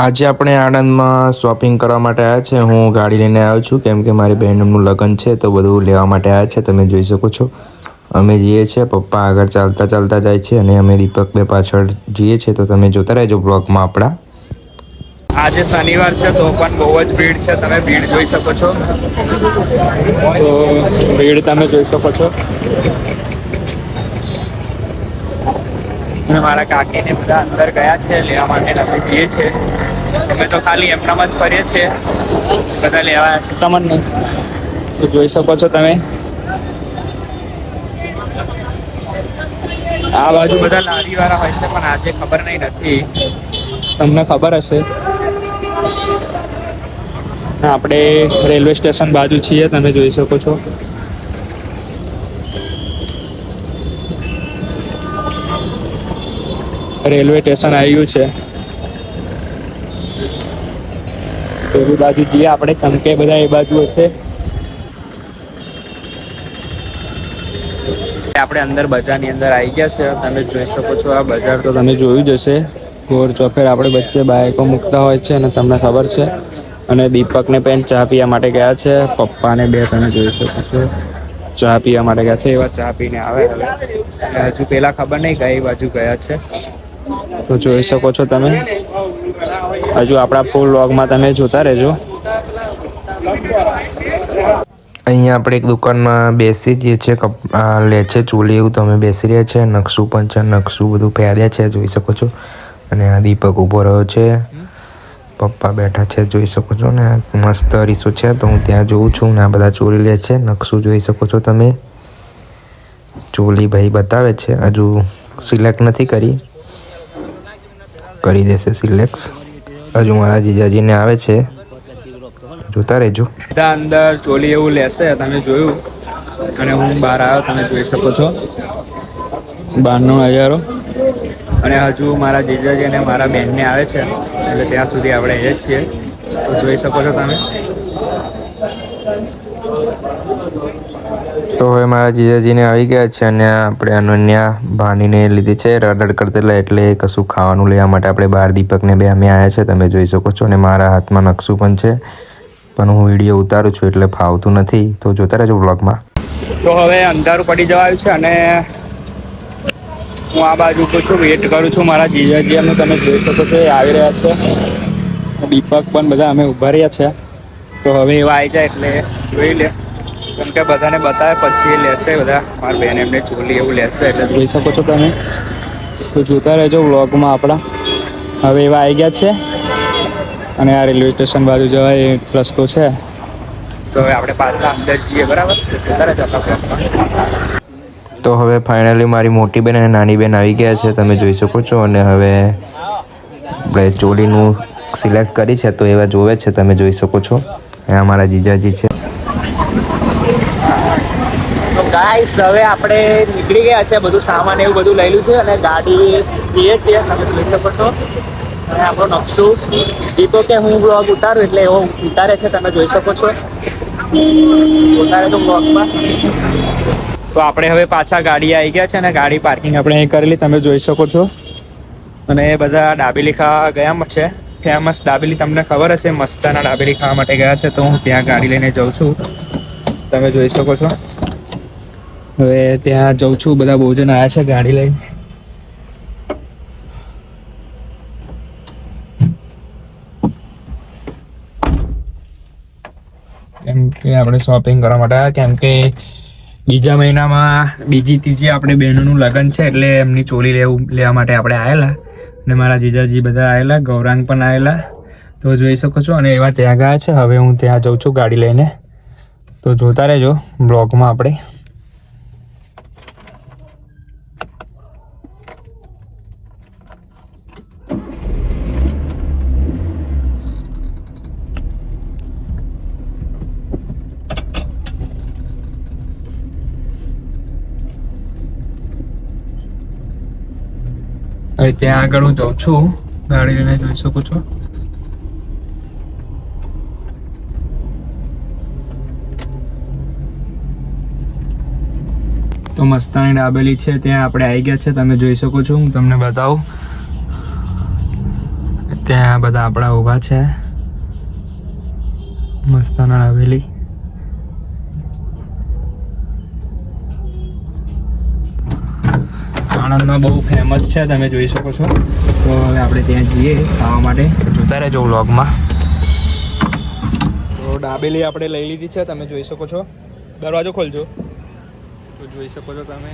આજે આપણે આણંદમાં શોપિંગ કરવા માટે આવ્યા છે. હું ગાડી લઈને આવ્યો છું. કેમ કે મારી બહેનનું લગ્ન છે, તો બધું લેવા માટે આવ્યા છે. તમે જોઈ શકો છો. અમે જઈએ છીએ. પપ્પા આગળ ચાલતા ચાલતા જાય છે અને અમે દીપક બે પાછળ જઈએ છીએ. તો તમે જોતા રહેજો બ્લોગમાં આપણા. આજે શનિવાર છે, તો પણ બહુ જ ભીડ છે. તમે ભીડ જોઈ શકો છો. તો ભીડ તમે જોઈ શકો છો. મારા કાકીને બધા અંદર ગયા છે, લેવા માટે જઈએ છીએ. અમે તો ખાલી એમનામાં જ ફરીએ છીએ. બધા લેવા છે. તમને નહીં. તો જોઈ શકો છો તમે. આ બાજુ બધા લારી વાળા હોય છે પણ આજે ખબર નહીં નથી. તમને ખબર હશે. આપણે રેલવે સ્ટેશન બાજુ છીએ તમે જોઈ શકો છો. રેલવે સ્ટેશન આવ્યું છે. પેલી બાજુ જઈએ આપણે ચમકે બધા એ બાજુ હશે. આપણે અંદર બજારની અંદર આવી ગયા છે તમે જોઈ શકો છો આ બજાર. તો તમે જોયું જ હશે ગોર ચોફેર આપણે વચ્ચે બાઇકો મૂકતા હોય છે અને તમને ખબર છે. અને દીપકને પેન ચા પીવા માટે ગયા છે પપ્પાને બે તમે જોઈ શકો છો. ચા પીવા માટે ગયા છે એવા ચા પીને આવે હવે. હજુ પેલા ખબર નહીં કઈ બાજુ ગયા છે. તો જોઈ શકો છો તમે. હજુ આપણા ફૂલ વ્લોગમાં તમે જોતા રહેજો. અહીંયા આપણે એક દુકાનમાં બેસી જઈએ છીએ લે છે ચોલી એવું તમે બેસી રહ્યા છે નકશું પણ છે, નકશું બધું પહેર્યા છે, જોઈ શકો છો. અને આ દીપક ઊભો રહ્યો છે. પપ્પા બેઠા છે, જોઈ શકો છો. ને મસ્ત અરીસો છે, તો હું ત્યાં જોઉં છું ને આ બધા ચોરી લે છે. નકશું જોઈ શકો છો તમે. ચોલી ભાઈ બતાવે છે. હજુ સિલેક્ટ નથી કરી. કરી દેશે સિલેક્ટ. હજુ મારા જીજાજીને આવે છે. જોતા રહેજો. અંદર ચોલી એવું લેશે, તમે જોયું. અને હું બહાર આવ્યો, તમે જોઈ શકો છો. બહારનો નજારો. અને હજુ મારા જીજાજી અને મારા બહેનને આવે છે, એટલે ત્યાં સુધી આપણે એ જ છીએ. તો જોઈ શકો છો તમે. તો હવે મારા જીજાજીને આવી ગયા છે અને આપણે અનન્યા ભાનીને લીધી છે રડડ કરતેલા એટલે કશું ખાવાનું લેવા માટે આપણે બાર દીપકને બે અમે આવ્યા છે, તમે જોઈ શકો છો. અને મારા હાથમાં નકશું પણ છે. પણ હું વીડિયો ઉતારું છું એટલે ફાવતું નથી. તો જોતા રહેજો બ્લોગમાં તો હવે અંધારું પડી જવાયું છે અને હું આ બાજુ ઊભો છું વેટ કરું છું મારા જીજાજી. અમે તમે જોઈ શકો છો, એ આવી રહ્યા છે. દીપક પણ બધા અમે ઊભા રહ્યા છે. તો હવે એવા આવી જાય એટલે જોઈ લે. કેમ કે બધાને બતાવે, પછી લેશે બધા. મારા બેન એમને ચોલી એવું લેશે, એટલે જોઈ શકો છો તમે. તો જોતા રહેજો વ્લોગમાં આપણા. હવે એવા આવી ગયા છે. અને આ રેલવે સ્ટેશન બાજુ જવાય રસ્તો છે. તો હવે આપણે પાછા અંદર જઈએ, બરાબર? જોતા રહેજો તો હવે ફાઇનલી મારી મોટી બેન અને નાની બેન આવી ગયા છે, તમે જોઈ શકો છો. અને હવે આપણે ચોલીનું સિલેક્ટ કરી છે, તો એવા જોવે છે, તમે જોઈ શકો છો. એ અમારા જીજાજી છે. તો ગાઈસ હવે આપણે નીકળી ગયા છે બધું સામાન એવું બધું લઈ છે અને ગાડી જઈએ છીએ. તમે જોઈ શકો છો. અને આપણો નકશો. દીપો કે હું બ્લોગ ઉતારું એટલે એવો ઉતારે છે, તમે જોઈ શકો છો. ઉતારે તો બ્લોગમાં તો આપણે હવે પાછા ગાડી આવી ગયા છે અને ગાડી પાર્કિંગ આપણે અહીં કરેલી, તમે જોઈ શકો છો. અને એ બધા ડાબેલી ખાવા ગયા છે. ફેમસ ડાબેલી, તમને ખબર હશે, મસ્તાના ડાબેલી ખાવા માટે ગયા છે, તો હું ત્યાં ગાડી લઈને જાઉં છું. તમે જોઈ શકો છો. હવે ત્યાં જઉં છું, બધા બહુ જણ આવ્યા છે ગાડી લઈને. કેમ કે આપણે શોપિંગ કરવા માટે કેમ કે બીજા મહિનામાં બીજી, ત્રીજી આપણે બહેનોનું લગ્ન છે, એટલે એમની ચોલી લેવું, લેવા માટે આપણે આવેલા અને મારા જીજાજી બધા આવેલા ગૌરાંગ પણ આવેલા તો જોઈ શકો છો, અને એવા ત્યાં ગયા છે. હવે હું ત્યાં જઉં છું ગાડી લઈને. તો જોતા રહેજો, બ્લોગમાં આપણે. હવે ત્યાં આગળ હું જાઉં છું. ગાડી લઈને જોઈ શકો છો. તો મસ્તાની ડાબેલી છે, ત્યાં આપણે આવી ગયા છે, તમે જોઈ શકો છો, હું તમને બતાવું. ત્યાં બધા આપણા ઊભા છે. મસ્તાના હવેલી આણંદમાં બહુ ફેમસ છે તમે જોઈ શકો છો. તો હવે આપણે ત્યાં જઈએ ખાવા માટે. જોતા રહેજો વ્લોગમાં. તો ડાબેલી આપણે લઈ લીધી છે તમે જોઈ શકો છો. દરવાજો ખોલજો. તો જોઈ શકો છો તમે.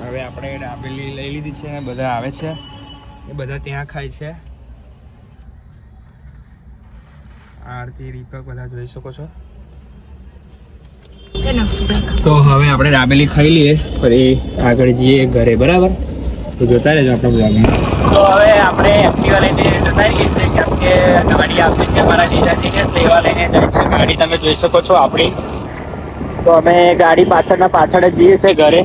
હવે આપણે ડાબેલી લઈ લીધી છે બધા આવે છે. એ બધા ત્યાં ખાય છે. આરતી દીપક બધા જોઈ શકો છો. તો હવે આપણે રાબેલી ખાઈ લઈએ. ફરી આગળ જઈએ ઘરે, બરાબર? તો જોતા રહેજો આપણો બ્લોગમાં તો હવે આપણે એક્ટિવા લઈને જતા રહીએ છીએ, કેમ કે ગાડી આપણે મારા જીજાજીને લેવા લઈને જાય છે ગાડી. તમે જોઈ શકો છો આપણી. તો અમે ગાડી પાછળના પાછળ જ જઈએ છીએ ઘરે.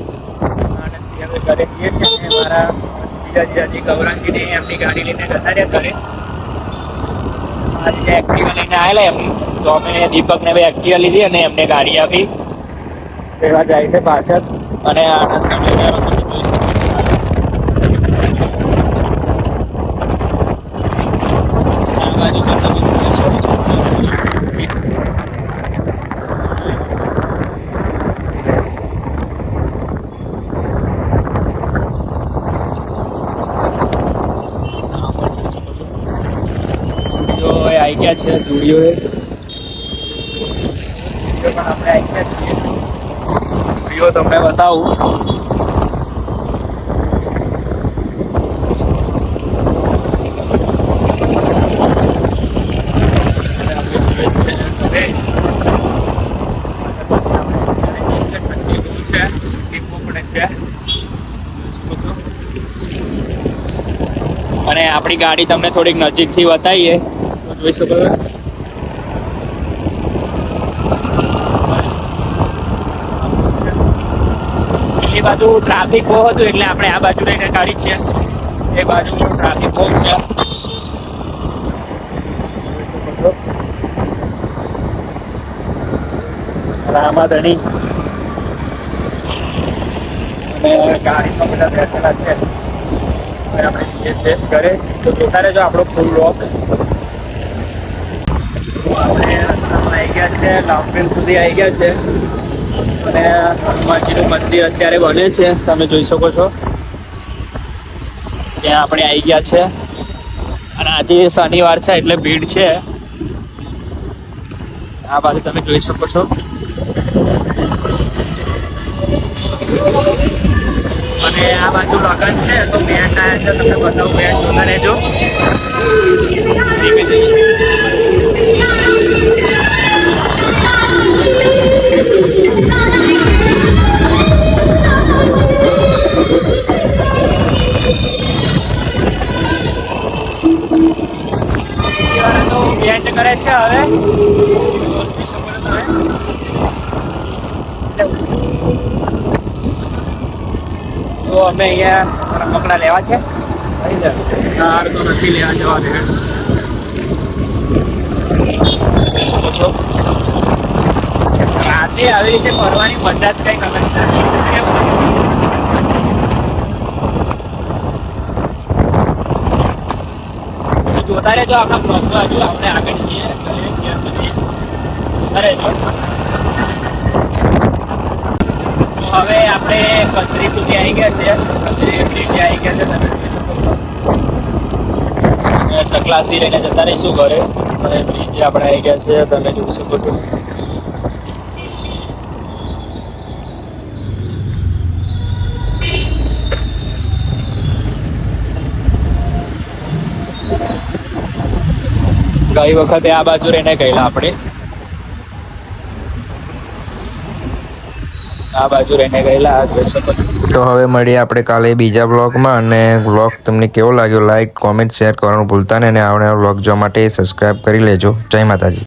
હવે ઘરે જઈએ છીએ અને મારા જીજાજી ગૌરાંગીને એમની ગાડી લઈને જતા રહ્યા ઘરે. આજે એક્ટિવા લઈને આવેલા એમ તો અમે દીપકને ભાઈ એક્ટિવા લીધી અને એમને ગાડી આપી. એવા જાય છે પાછળ અને આનંદ તમે જોઈ શકો છો. આ બાજુ પણ તમે જોઈ શકો છો. જુડીઓ એ આવી ગયા છે જુડીઓ પણ આપણે આવી ગયા છીએ જુડીઓ તમને બતાવું. અને આપણી ગાડી તમને થોડીક નજીકથી બતાવીએ. જોઈ શકો બાજુ ટ્રાફિક બહુ હતું એટલે આપણે આ બાજુ રહીને કાઢી છે. એ બાજુ ટ્રાફિક બહુ છે. રામાધણી. ગાડી તો બધા બેઠેલા છે. આપણે જઈએ છીએ ઘરે તો જોતા રહેજો આપણો ફૂલ રોક આપણે રસ્તામાં આવી ગયા છે. લાઉન્ટેન સુધી આવી ગયા છે. અને હનુમાનજીનું મંદિર અત્યારે બને છે, તમે જોઈ શકો છો. ત્યાં આપણે આવી ગયા છે. અને આજે શનિવાર છે, એટલે ભીડ છે. આ બાજુ તમે જોઈ શકો છો. અને આ બાજુ લગન છે, તો બેન્ડ આવ્યા છે તમે બધા બેન્ડ જોતા રહેજો. ધીમે ધીમે તો અમે અહીંયા રમકડા લેવા છે. હાર તો નથી લેવા જવા દે શકો રાતે આવી રીતે ફરવાની મજા જ કંઈક અલગ છે જોતા રહેજો આપણા બ્લોગમાં હજુ આપણે આગળ જઈએ. જોતા રહેજો તો હવે આપણે કચરી સુધી આવી ગયા છે, તમે અને લઈને જતા રહીશું ઘરે. અને બ્રિજ આપણે આવી ગયા છે તમે જોઈ શકો છો. ગઈ વખતે આ બાજુ રહીને ગયેલા આપણે. આ બાજુ રહીને ગયેલા જોઈ શકો તો હવે મળીએ આપણે કાલે બીજા બ્લોગમાં અને બ્લોગ તમને કેવો લાગ્યો? લાઈક કોમેન્ટ શેર કરવાનું ભૂલતા નહીં અને આવનારા બ્લોગ જોવા માટે સબસ્ક્રાઈબ કરી લેજો. જય માતાજી.